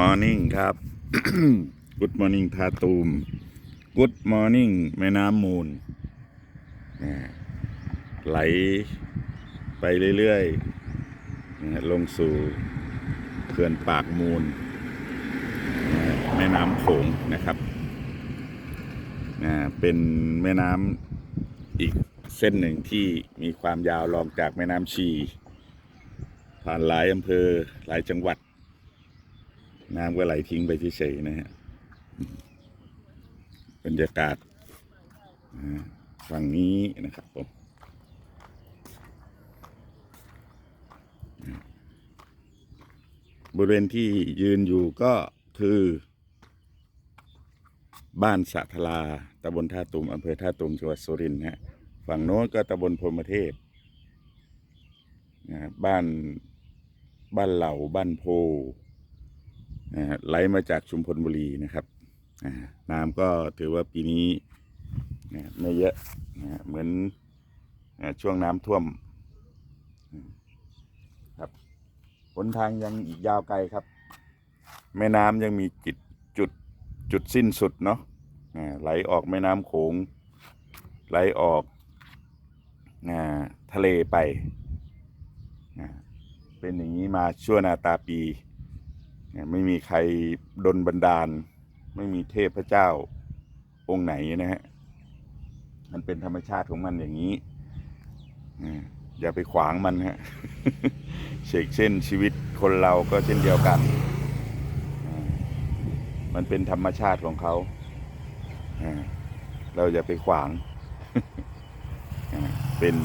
morning ครับ Good morning ทาตูม Good morning แม่น้ำมูล ไหลไปเรื่อยๆ ลงสู่เขื่อนปากมูล แม่น้ำโขงนะครับ เป็นแม่น้ำอีกเส้นหนึ่งที่มีความยาวรองจากแม่น้ำชี ผ่านหลายอำเภอหลายจังหวัด น้ำก็ไหลทิ้งไปเฉยๆนะฮะบรรยากาศฝั่งนี้นะครับผมบริเวณที่ยืนอยู่ก็คือ บ้านสะทลาตำบลท่าตุมอำเภอท่าตุมจังหวัดสุรินทร์ฮะฝั่งโน้นก็ตำบลพรมเทพนะบ้านบ้านเหล่าบ้านโพ ไหลมาจากชุมพลบุรีนะครับน้ำก็ถือว่าปีนี้ไม่เยอะนะเหมือนช่วงน้ำท่วมครับหนทางยังอีกยาวไกลครับ แม่น้ำยังมีจุดจุดจุดสิ้นสุดเนาะไหลออกแม่น้ำโขง ไหลออกทะเลไป เป็นอย่างนี้มาชั่วนาตาปี ไม่มีใครดนบันดาล ไม่มีเทพเจ้าองค์ไหนนะฮะ มันเป็นธรรมชาติของมันอย่างนี้อย่าไปขวางมันฮะเชกเช่นชีวิตคนเราก็เช่นเดียวกัน มันเป็นธรรมชาติของเขาเราอย่าไปขวาง เป็น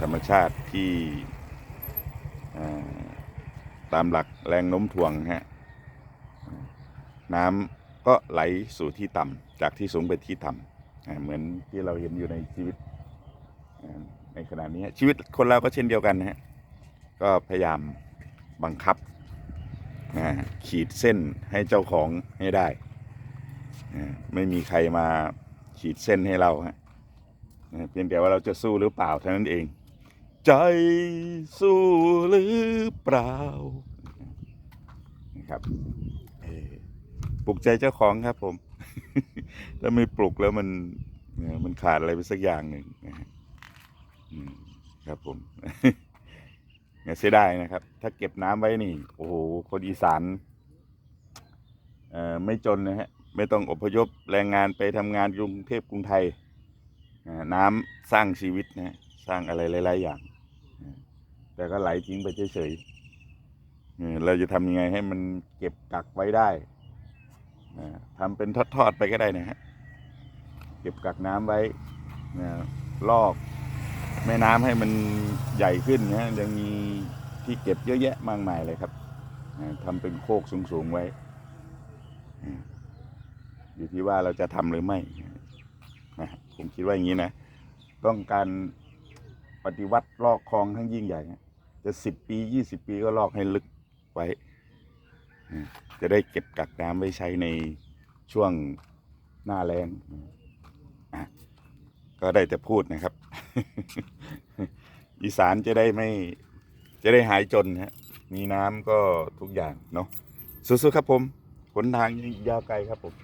ธรรมชาติที่ ตามหลักแรงโน้มถ่วงฮะน้ำก็ไหลสู่ที่ต่ำจากที่สูงไปที่ต่ำเหมือนที่เราเห็นอยู่ในชีวิตในขณะนี้ชีวิตคนเราก็เช่นเดียวกันนะฮะก็พยายามบังคับขีดเส้นให้เจ้าของให้ได้ ไม่มีใครมาขีดเส้นให้เราฮะเพียงแต่ว่าเราจะสู้หรือเปล่าเท่านั้นเอง ใจสู้หรือเปล่านะครับเอ่อปลุกใจเจ้าของครับผม ถ้าไม่ปลุกแล้วมันเอ่อมันขาดอะไรไปสักอย่างหนึ่งนะฮะอืมครับผมอย่าเสียดายนะครับ ถ้าเก็บน้ำไว้นี่ โอ้โห คนอีสานเอ่อไม่จนนะฮะ ไม่ต้องอพยพแรงงานไปทำงานกรุงเทพกรุงไทยอ่าน้ำสร้างชีวิตนะฮะสร้างอะไรหลาย ๆ อย่าง แต่ก็ไหลทิ้งไปเฉยๆเราจะทำยังไงให้มันเก็บกักไว้ได้ทำเป็นทอดๆไปก็ได้นะฮะเก็บกักน้ำไว้นะลอกแม่น้ำให้มันใหญ่ขึ้นนะยังมีที่เก็บเยอะแยะมากมายเลยครับทำเป็นโคกสูงๆไว้ อยู่ที่ว่าเราจะทำหรือไม่ผมคิดว่าอย่างนี้นะ ต้องการปฏิวัติลอกคลองทั้งยิ่งใหญ่นะ จะสิบปียี่สิบปีก็ลอกให้ลึกไว้ จะได้เก็บกักน้ำไว้ใช้ในช่วงหน้าแรงก็ได้แต่พูดนะครับ อีสานจะได้ไม่จะได้หายจนฮะมีน้ำก็ทุกอย่างเนาะสู้ๆครับผมหนทางยังยาวไกลครับผม